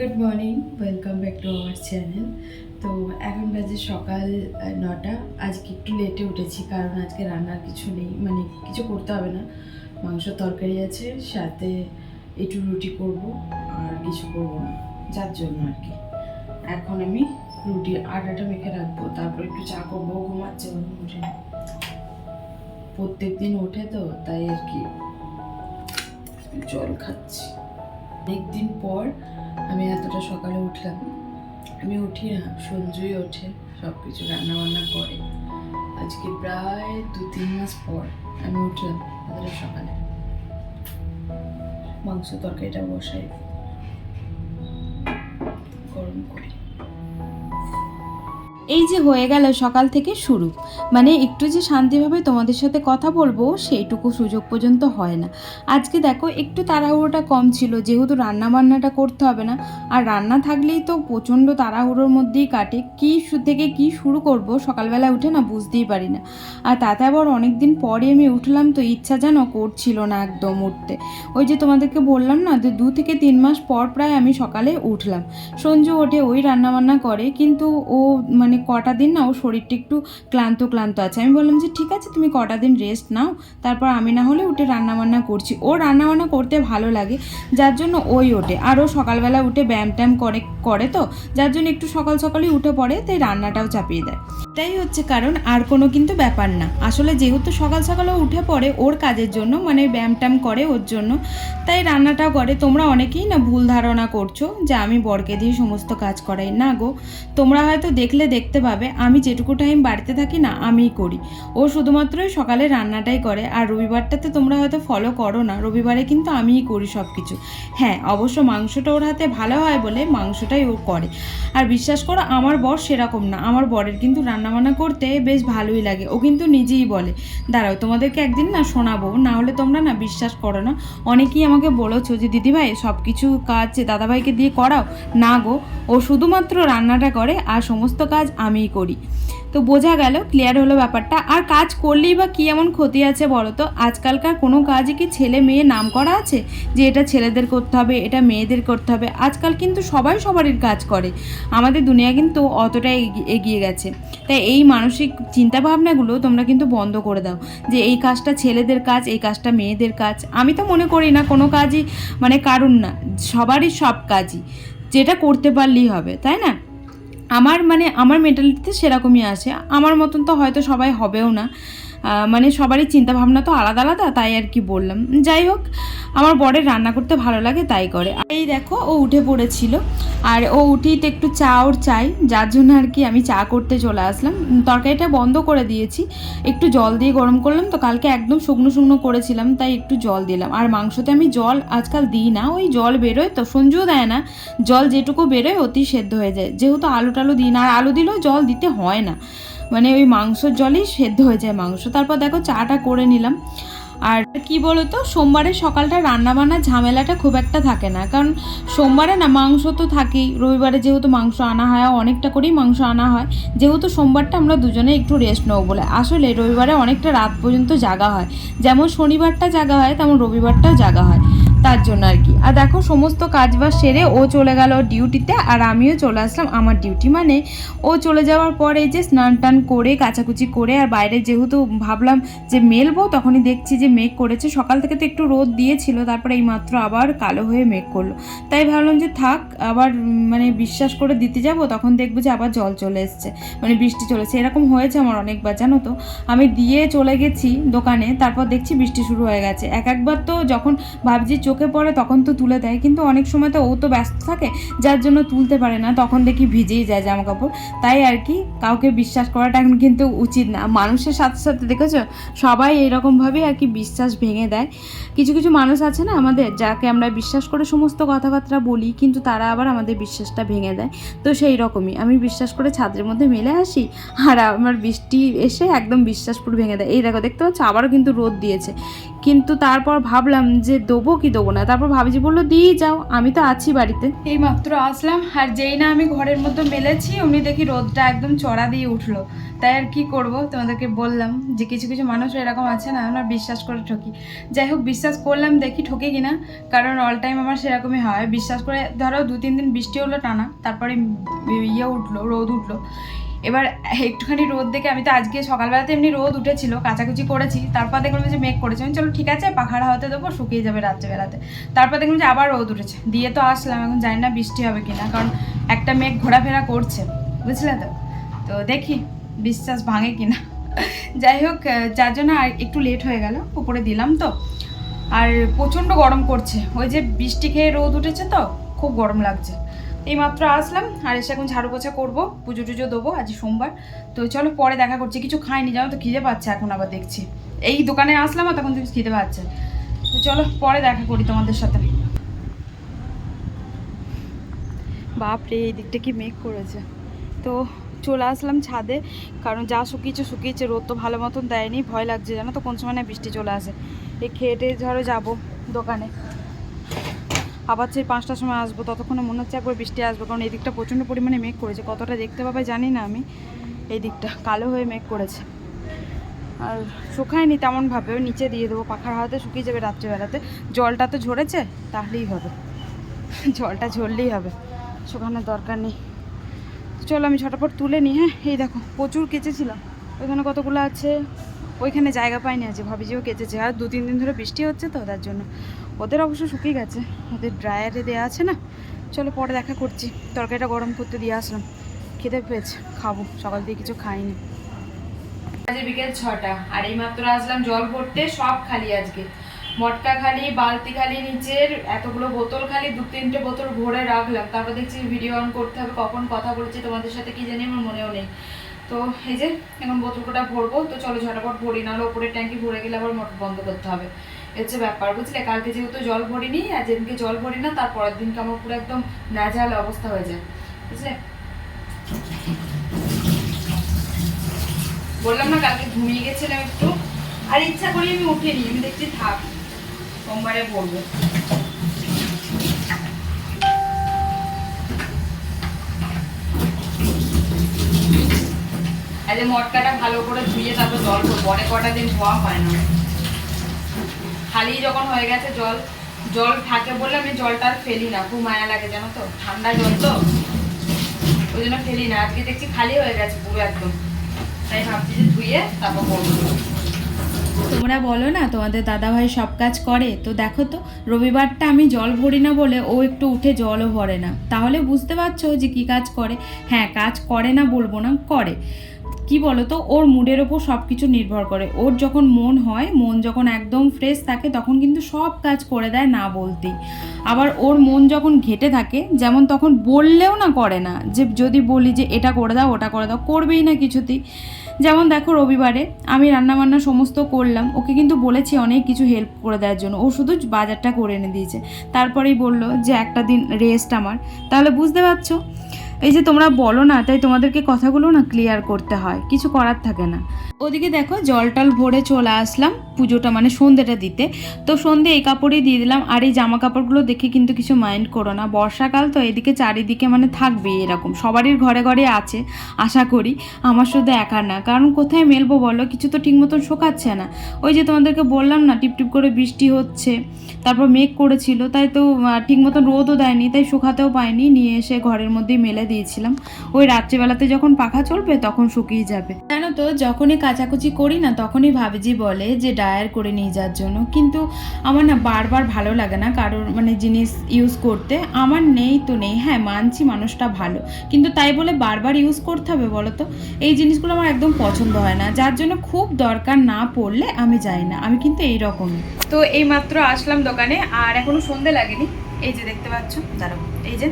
Good morning welcome back to our channel তো এখন বাজে সকাল নটা। আজকে একটু লেটে উঠেছি কারণ আজকে রান্নার কিছু নেই। মানে কিছু করতে হবে না। মাংস তরকারি আছে, সাথে একটু রুটি করব, আর কিছু করব না। যার জন্য আর কি। এখন আমি রুটি আটাটা মেখে রাখব, তারপর একটু চা করব ঘুমাচ্ছে উঠে প্রত্যেক দিন ওঠে তো, তাই আর কি। জল খাচ্ছি। অনেকদিন পর আমি এতটা সকালে উঠলাম। আমি উঠি না সঞ্জয় ওঠে সব কিছু রান্না বান্না করে। আজকে প্রায় দু তিন মাস পর আমি উঠলাম এতটা সকালে। মাংস তরকারিটা বসাই, গরম করি। এই যে হয়ে গেল সকাল থেকে শুরু মানে একটু যে শান্তিভাবে তোমাদের সাথে কথা বলব সেইটুকু সুযোগ পর্যন্ত হয় না। আজকে দেখো একটু তাড়াহুড়োটা কম ছিল, যেহেতু রান্না বান্নাটা করতে হবে না, আর রান্না থাকলেই তো প্রচণ্ড তাড়াহুড়োর মধ্যেই কাটে। কী থেকে কি শুরু করব সকালবেলা উঠে না বুঝতেই পারি না। আর তাতে আবার অনেক দিন পরে আমি উঠলাম তো ইচ্ছা যেন করছিল না একদম উঠতে। ওই যে তোমাদেরকে বললাম না যে দু থেকে তিন মাস পর প্রায় আমি সকালে উঠলাম। সঞ্জু ওঠে, ওই রান্নাবান্না করে, কিন্তু ও মানে কটা দিন না ও শরীরটা একটু ক্লান্ত ক্লান্ত আছে। আমি বললাম যে ঠিক আছে, তুমি কটা দিন রেস্ট নাও, তারপর আমি না হলে উঠে রান্নাবান্না করছি। ও রান্নাবান্না করতে ভালো লাগে, যার জন্য ওই ওঠে। আর ও সকালবেলা উঠে ব্যায়াম ট্যায়াম করে করে তো, যার জন্য একটু সকাল সকালই উঠে পড়ে, তাই রান্নাটাও চাপিয়ে দেয়। এটাই হচ্ছে কারণ, আর কোনো কিন্তু ব্যাপার না। আসলে যেহেতু সকাল সকালও উঠে পড়ে ওর কাজের জন্য মানে ব্যায়াম ট্যায়াম করে ওর জন্য, তাই রান্নাটাও করে। তোমরা অনেকেই না ভুল ধারণা করছ যে আমি বরকে দিয়ে সমস্ত কাজ করাই। না গো, তোমরা হয়তো দেখলে, দেখতে পাবে, আমি যেটুকু টাইম বাড়িতে থাকি না, আমিই করি। ও শুধুমাত্রই সকালে রান্নাটাই করে, আর রবিবারটাতে তোমরা হয়তো ফলো করো না, রবিবারে কিন্তু আমিই করি সব কিছু হ্যাঁ অবশ্য মাংসটা ওর হাতে ভালো হয় বলে মাংসটাই ও করে। আর বিশ্বাস করো, আমার বর সেরকম না, আমার বরের কিন্তু রান্নাবান্না করতে বেশ ভালোই লাগে, ও কিন্তু নিজেই বলে, দাঁড়াও, তোমাদেরকে একদিন না শোনাবো না হলে তোমরা না বিশ্বাস করো না, অনেকেই আমাকে বলেছ যে, দিদিভাই সব কিছু কাজ দাদাভাইকে দিয়ে করাও? না গো, ও শুধুমাত্র রান্নাটা করে, আর সমস্ত কাজ আমিই করি। তো বোঝা গেল ক্লিয়ার হলো ব্যাপারটা। আর কাজ করলেই বা কী এমন ক্ষতি আছে বলো তো? আজকালকার কোনো কাজে কি ছেলে মেয়ে নাম করা আছে? যে এটা ছেলেদের করতে হবে, এটা মেয়েদের করতে হবে। আজকাল কিন্তু সবাই সবারই কাজ করে। আমাদের দুনিয়া কিন্তু অতটাই এগি- এগিয়ে গেছে। তাই এই মানসিক চিন্তাভাবনাগুলো তোমরা কিন্তু বন্ধ করে দাও। যে এই কাজটা ছেলেদের কাজ, এই কাজটা মেয়েদের কাজ। আমি তো মনে করি না কোনো কাজই মানে কারুন না, সবারই সব কাজই। যেটা করতে পারলেই হবে, তাই না? আমার মানে আমার মেন্টালিটিতে সেরকমই আছে। আমার মতন তো হয়তো সবাই হবেও না। মানে সবারই চিন্তা ভাবনা তো আলাদা আলাদা, তাই আর কি বললাম। যাই হোক, আমার বরের রান্না করতে ভালো লাগে, তাই করে। এই দেখো, ও উঠে পড়েছিল, আর ও উঠেই তো একটু চা ওর চাই, যার জন্য আর কি আমি চা করতে চলে আসলাম। তরকারিটা বন্ধ করে দিয়েছি, একটু জল দিয়ে গরম করলাম তো কালকে একদম শুকনো শুকনো করেছিলাম, তাই একটু জল দিলাম। আর মাংসতে আমি জল আজকাল দিই না, ওই জল বেরোয় তো, সঞ্জুও দেয় না, জল যেটুকু বেরোয় অতি সেদ্ধ হয়ে যায়। যেহেতু আলু টালু দিই না, আর আলু দিলেও জল দিতে হয় না। মানে ওই মাংসর জলেই সেদ্ধ হয়ে যায় মাংস। তারপর দেখো চাটা করে নিলাম। আর কি বলতো সোমবারে সকালটা রান্নাবান্নার ঝামেলাটা খুব একটা থাকে না। কারণ সোমবারে না, মাংস তো থাকেই। রবিবারে যেহেতু মাংস আনা হয় অনেকটা করেই মাংস আনা হয়, যেহেতু সোমবারটা আমরা দুজনে একটু রেস্ট নেব বলে। আসলে রবিবারে অনেকটা রাত পর্যন্ত জাগা হয়। যেমন শনিবারটা জাগা হয়, তেমন রবিবারটাও জাগা হয়। তার জন্য আর কি। আর দেখো, সমস্ত কাজ বাজ সেরে ও চলে গেল ডিউটিতে, আর আমিও চলে আসলাম আমার ডিউটি। মানে ও চলে যাওয়ার পরে যে স্নান টান করে, কাচাকুচি করে, আর বাইরে যেহেতু ভাবলাম যে মেলবো, তখনই দেখছি যে মেঘ করেছে। সকাল থেকে তো একটু রোদ দিয়েছিল, তারপরে এই মাত্র আবার কালো হয়ে মেঘ করল। তাই ভাবলাম যে থাক, আবার মানে বিশ্বাস করে দিতে যাব, তখন দেখব যে আবার জল চলে এসছে। মানে বৃষ্টি চলেছে। এরকম হয়েছে আমার অনেকবার, জানো তো। আমি দিয়ে চলে গেছি দোকানে, তারপর দেখছি বৃষ্টি শুরু হয়ে গেছে। এক একবার তো যখন ভাবছি চোখে পড়ে তখন তো তুলে দেয়। কিন্তু অনেক সময় তো ও তো ব্যস্ত থাকে, যার জন্য তুলতে পারে না। তখন দেখি ভিজেই যায় জামা কাপড় তাই আর কি, কাউকে বিশ্বাস করাটা এখন কিন্তু উচিত না। মানুষের সাথে সাথে দেখেছ, সবাই এরকমভাবেই আর কি বিশ্বাস ভেঙে দেয়। কিছু কিছু মানুষ আছে না আমাদের, যাকে আমরা বিশ্বাস করে সমস্ত কথাবার্তা বলি, কিন্তু তারা আবার আমাদের বিশ্বাসটা ভেঙে দেয়। তো সেই রকমই আমি বিশ্বাস করে ছাদের মধ্যে মেলে আসি, আর আমার বৃষ্টি এসে একদম বিশ্বাস পুরো ভেঙে দেয়। এই দেখো, দেখতে পাচ্ছ? আবারও কিন্তু রোদ দিয়েছে। কিন্তু তারপর ভাবলাম যে, দেবো কি দেবো না। তারপর ভাবছি বলল দিয়েই যাও, আমি তো আছি বাড়িতে। এই মাত্র আসলাম, আর যেই না আমি ঘরের মধ্যে মেলেছি, উনি দেখি রোদটা একদম চড়া দিয়ে উঠল। তাই আর কি করব? তোমাদেরকে বললাম যে, কিছু কিছু মানুষ এরকম আছে না, আমরা বিশ্বাস করে ঠকি। যাই হোক, বিশ্বাস করলাম দেখি ঠকে কিনা, কারণ অল টাইম আমার সেরকমই হয়। বিশ্বাস করে, ধরো দু তিন দিন বৃষ্টি হলো টানা, তারপরে ইয়ে উঠল, রোদ উঠল। এবার একটুখানি রোদ দেখে, আমি তো আজকে সকালবেলাতে এমনি রোদ উঠেছিল, কাচাকুচি করেছি। তারপর দেখলাম যে মেঘ করেছে। আমি চলো ঠিক আছে, পাখার হাওয়াতে দেবো, শুকিয়ে যাবে রাত্রেবেলাতে তারপর দেখলাম যে আবার রোদ উঠেছে। দিয়ে তো আসলাম, এখন জানি না বৃষ্টি হবে কিনা, কারণ একটা মেঘ ঘোরাফেরা করছে, বুঝলে তো? তো দেখি বিশ্বাস ভাঙে কিনা। যাই হোক, যার জন্য আর একটু লেট হয়ে গেল, উপরে দিলাম তো। আর প্রচণ্ড গরম করছে। ওই যে বৃষ্টি খেয়ে রোদ উঠেছে তো, খুব গরম লাগছে। এই মাত্র আসলাম, আর এসে এখন ঝাড়ু পোছা করব, পুজো টুজো দেবো আজ সোমবার। তো চলো পরে দেখা করছি, কিছু খাইনি, জানো তো খিদে পাচ্ছে এখন আবার দেখছি। এই দোকানে আসলাম আর তখন দেখছি খিদে পাচ্ছে। তো চলো পরে দেখা করি তোমাদের সাথে। বাপরে, এই দিকটা কি মেঘ করেছে। তো চলে আসলাম ছাদে, কারণ যা শুকিয়েছে শুকিয়েছে, রোদ তো ভালো মতন দেয়নি, ভয় লাগছে জানো তো, কোন সময় বৃষ্টি চলে আসে। এই খেয়ে টেয়ে ধরো যাব দোকানে। আবার সেই পাঁচটার সময় আসব, ততক্ষণে মনে হচ্ছে একবার বৃষ্টি আসবে, কারণ এই দিকটা প্রচণ্ড পরিমাণে মেঘ করেছে। কতটা দেখতে পাবে জানি না আমি। এই দিকটা কালো হয়ে মেঘ করেছে। আর শুকায়নি তেমনভাবে নিচে দিয়ে দেবো, পাখার হাওয়াতে শুকিয়ে যাবে রাত্রিবেলাতে। জলটা তো ঝরেছে, তাহলেই হবে। জলটা ঝরলেই হবে, শুকানোর দরকার নেই। চলো আমি ঝটাপট তুলে নিই হ্যাঁ? এই দেখো, প্রচুর কেচেছিলাম। ওইখানে কতগুলো আছে? ওইখানে জায়গা পাইনি আছে ভাবি যে ও কেচেছে। আর দু তিন দিন ধরে বৃষ্টি হচ্ছে তো, তার জন্য। ওদের অবশ্য শুকিয়ে গেছে। ওদের ড্রায়ারে দেওয়া আছে না। চলো পরে দেখা করছি। তরকারিটা গরম করতে দিয়ে আসলাম। খেতে পেয়েছে। খাব। সকাল দিয়ে কিছু খাইনি। আজকে বিকেল ছটা। আর এই মাত্র আসলাম জল ভরতে, সব খালি আজকে। মটকা খালি, বালতি খালি, নিচের এতগুলো বোতল খালি, দু তিনটে বোতল ভরে রাখলাম। তারপর দেখছি ভিডিও অন করতে হবে, কখন কথা বলছি তোমাদের সাথে কি জানি আমার মনেও নেই। তো এই যে, এখন বোতল কটা ভরবো। তো চলো ঝটাপট ভরি, নাহলে ওপরের ট্যাঙ্কি ভরে গেলে আবার মোটর বন্ধ করতে হবে। হচ্ছে ব্যাপার, বুঝলে? কালকে যেহেতু জল ভরিনি আর যেদিনকে জল ভরি না তার পরের দিনকে আমার পুরো একদম নাজাল অবস্থা হয়ে যায়, বুঝলে? বললাম না কালকে ঘুমিয়ে গেছিলাম একটু? আর ইচ্ছা করি আমি উঠে উঠিনি, আমি দেখছি থাক, সোমবারে পড়ব আরে মটকাটা ভালো করে ধুয়ে তারপর জল করব অনেক কটা দিন ধোয়া হয় না। খালি যখন হয়ে গেছে জল জল থাকে বলে আমি জলটা আর ফেলি না। খুব মায়া লাগে, জানো তো? ঠান্ডা জল তো। ওই জন্য ফেলি না। আজকে দেখছি খালি হয়ে গেছে পুরো একদম। তাই ভাবছি যে ধুয়ে তারপর করব। তোমরা বলো না, তোমাদের দাদাভাই সব কাজ করে? তো দেখো তো, রবিবারটা আমি জল ভরি না বলে ও একটু উঠে জলও ভরে না। তাহলে বুঝতে পারছ যে কি কাজ করে? হ্যাঁ কাজ করে না বলব না, করে। কি বলো তো ওর মুডের ওপর সব কিছু নির্ভর করে। ওর যখন মন হয়, মন যখন একদম ফ্রেশ থাকে, তখন কিন্তু সব কাজ করে দেয় না বলতেই। আবার ওর মন যখন ঘেটে থাকে, যেমন তখন বললেও না করে না, যে যদি বলি যে এটা করে দাও, ওটা করে দাও, করবেই না কিছুতেই। যেমন দেখো রবিবারে আমি রান্নাবান্না সমস্ত করলাম, ওকে কিন্তু বলেছি অনেক কিছু হেল্প করে দেওয়ার জন্য। ও শুধু বাজারটা করে এনে দিয়েছে। তারপরেই বলল যে একটা দিন রেস্ট আমার। তাহলে বুঝতে পারছ? এই যে তোমরা বলো না, তাই তোমাদেরকে কথাগুলো না ক্লিয়ার করতে হয়, কিছু করার থাকে না। ওদিকে দেখো, জল টল ভরে চলে আসলাম পুজোটা মানে সন্ধ্যেটা দিতে। তো সন্ধে এই কাপড়েই দিয়ে দিলাম, আর এই জামা কাপড়গুলো দেখে কিন্তু কিছু মাইন্ড করো না। বর্ষাকাল তো এদিকে চারিদিকে মানে থাকবেই এরকম, সবারই ঘরে ঘরে আছে, আশা করি। আমার শুধু একা না, কারণ কোথায় মেলবো বলো, কিছু তো ঠিক মতন শোকাচ্ছে না। ওই যে তোমাদেরকে বললাম না টিপ টিপ করে বৃষ্টি হচ্ছে, তারপর মেঘ করেছিল, তাই তো ঠিক মতন রোদও দেয়নি, তাই শুকাতেও পাইনি, নিয়ে এসে ঘরের মধ্যেই মেলে দিয়েছিলাম। ওই রাত্রিবেলাতে যখন পাখা চলবে তখন শুকিয়ে যাবে। জানো তো, যখনই কাচাকুচি করি না, তখনই ভাবিজি বলে যে ডায়ার করে নিয়ে যাওয়ার জন্য। কিন্তু আমার না বারবার ভালো লাগে না কারোর মানে জিনিস ইউজ করতে। আমার নেই তো নেই। হ্যাঁ মানছি মানুষটা ভালো। কিন্তু তাই বলে বারবার ইউজ করতে হবে বলো তো এই জিনিসগুলো আমার একদম পছন্দ হয় না। যার জন্য খুব দরকার না পড়লে আমি যাই না। আমি কিন্তু এই রকমই তো এই মাত্র আসলাম দোকানে, আর এখনও সন্ধে লাগেনি। এই যে দেখতে পাচ্ছ? দাঁড়াও। এই যে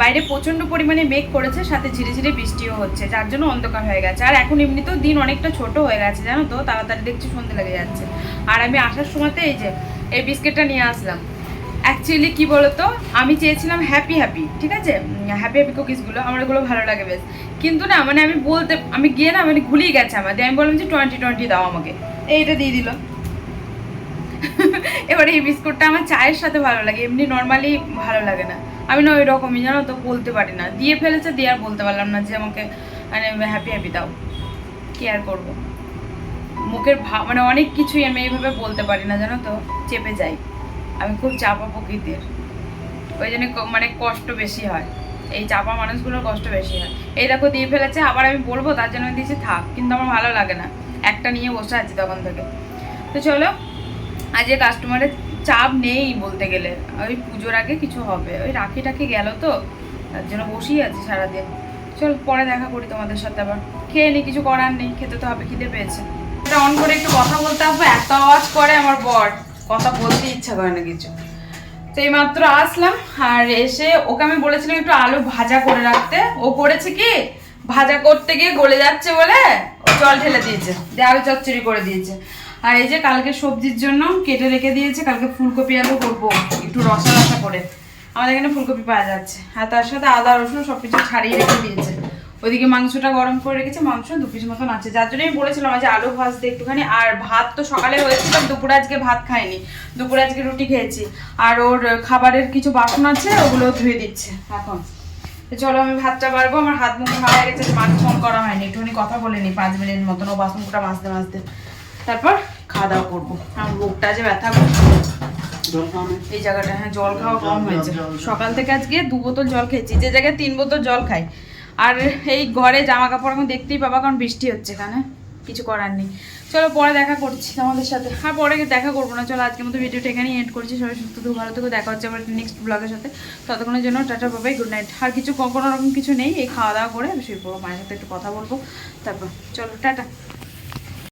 বাইরে প্রচণ্ড পরিমাণে মেঘ করেছে, সাথে ঝিরে ঝিরে বৃষ্টিও হচ্ছে, যার জন্য অন্ধকার হয়ে গেছে। আর এখন এমনিতেও দিন অনেকটা ছোট হয়ে গেছে, জানো তো? তাড়াতাড়ি দেখছি সন্ধে লেগে যাচ্ছে। আর আমি আসার সময়তে এই যে, এই বিস্কিটটা নিয়ে আসলাম। অ্যাকচুয়ালি কি বলতো? আমি চেয়েছিলাম হ্যাপি হ্যাপি ঠিক আছে? হ্যাপি হ্যাপি কুকিজগুলো আমার এগুলো ভালো লাগে বেশ। কিন্তু না মানে আমি বলতে, আমি গিয়ে না মানে ভুলিয়ে গেছে আমার দিয়ে আমি বললাম যে টোয়েন্টি টোয়েন্টি দাও আমাকে। এইটা দিয়ে দিল। এবারে এই বিস্কুটটা আমার চায়ের সাথে ভালো লাগে, এমনি নর্মালি ভালো লাগে না। আমি না ওই রকমই জানো তো, বলতে পারি না। দিয়ে ফেলেছে, দিয়ে আর বলতে পারলাম না যে আমাকে মানে হ্যাপি হ্যাপি দাও। কি আর করব? মুখের ভাব মানে অনেক কিছুই আমি এইভাবে বলতে পারি না, জানো তো, চেপে যাই। আমি খুব চাপা প্রকৃতির। ওই জন্য মানে কষ্ট বেশি হয়। এই চাপা মানুষগুলোর কষ্ট বেশি হয়। এই দেখো, দিয়ে ফেলেছে, আবার আমি বলব, তার জন্য দিয়েছি, থাক। কিন্তু আমার ভালো লাগে না। একটা নিয়ে বসে আছি তখন থেকে। তো চলো আজকে কাস্টমারের চাপ নেই বলতে গেলে, ওই পুজোর আগে কিছু হবে। ওই রাখি টাকি গেল তো, তার জন্য বসেই আছি সারাদিন। চল, পরে দেখা করি তোমাদের সাথে আবার। খেয়ে নি, কিছু করার নেই, খেতে তো হবে, খিদে পেয়েছে। এটা অন করে একটু কথা বলতে হবে, এত আওয়াজ করে আমার বর। কথা বলতে ইচ্ছা করে না কিছু। তো এইমাত্র আসলাম, আর এসে ওকে আমি বলেছিলাম একটু আলু ভাজা করে রাখতে। ও করেছে কি? ভাজা করতে গিয়ে গলে যাচ্ছে বলে জল ঢেলে দিয়েছে। দিয়ে চচ্চড়ি করে দিয়েছে। আর এই যে কালকে সবজির জন্য কেটে রেখে দিয়েছে, কালকে ফুলকপি আলু করব, একটু রসা রসা করে। আমাদের এখানে ফুলকপি পাওয়া যাচ্ছে। আর তার সাথে আদা, রসুন সব কিছু ছাড়িয়ে রেখে দিয়েছে। ওইদিকে মাংসটা গরম করে রেখেছে, মাংস দু পিস মতন আছে। যার জন্য আমি বলেছিলাম আজ আলু ভাজতে একটুখানি। আর ভাত তো সকালে হয়েছিল দুপুরে আজকে ভাত খাইনি। দুপুরে আজকে রুটি খেয়েছি। আর ওর খাবারের কিছু বাসন আছে ওগুলো ধুয়ে দিচ্ছে এখন। চলো আমি ভাতটা বাড়বো, আমার হাত মুখ খাওয়া গেছে, মাকে ফোন করা হয়নি, একটুখানি কথা বলিনি, পাঁচ মিনিট মতন ও বাসন কোটা মাজতে মাজতে। তারপর? খাওয়া দাওয়া করব। আমার বুকটা যে ব্যথা করছে। এই জায়গাটা হ্যাঁ জল খাওয়া কম হয়েছে। সকাল থেকে আজকে দু বোতল জল খেয়েছি। যে জায়গায় তিন বোতল জল খাই। আর এই ঘরে জামা কাপড় এখন দেখতেই পাবা কারণ বৃষ্টি হচ্ছে এখানে। কিছু করার নেই। চলো পরে দেখা করছি তোমাদের সাথে। আর পরে দেখা করব না। চলো আজকের মতো ভিডিওটা এখানেই এড করছি। সবাই সুস্থ থেকো ভালো থেকো। দেখা হচ্ছে আবার নেক্সট ব্লগের সাথে। ততক্ষণের জন্য টাটা বাবাই গুড নাইট আর কিছু কোনো রকম কিছু নেই। এই খাওয়া দাওয়া করে আমি শুয়ে পড়ব। মায়ের সাথে একটু কথা বলব। তারপর চলো টাটা।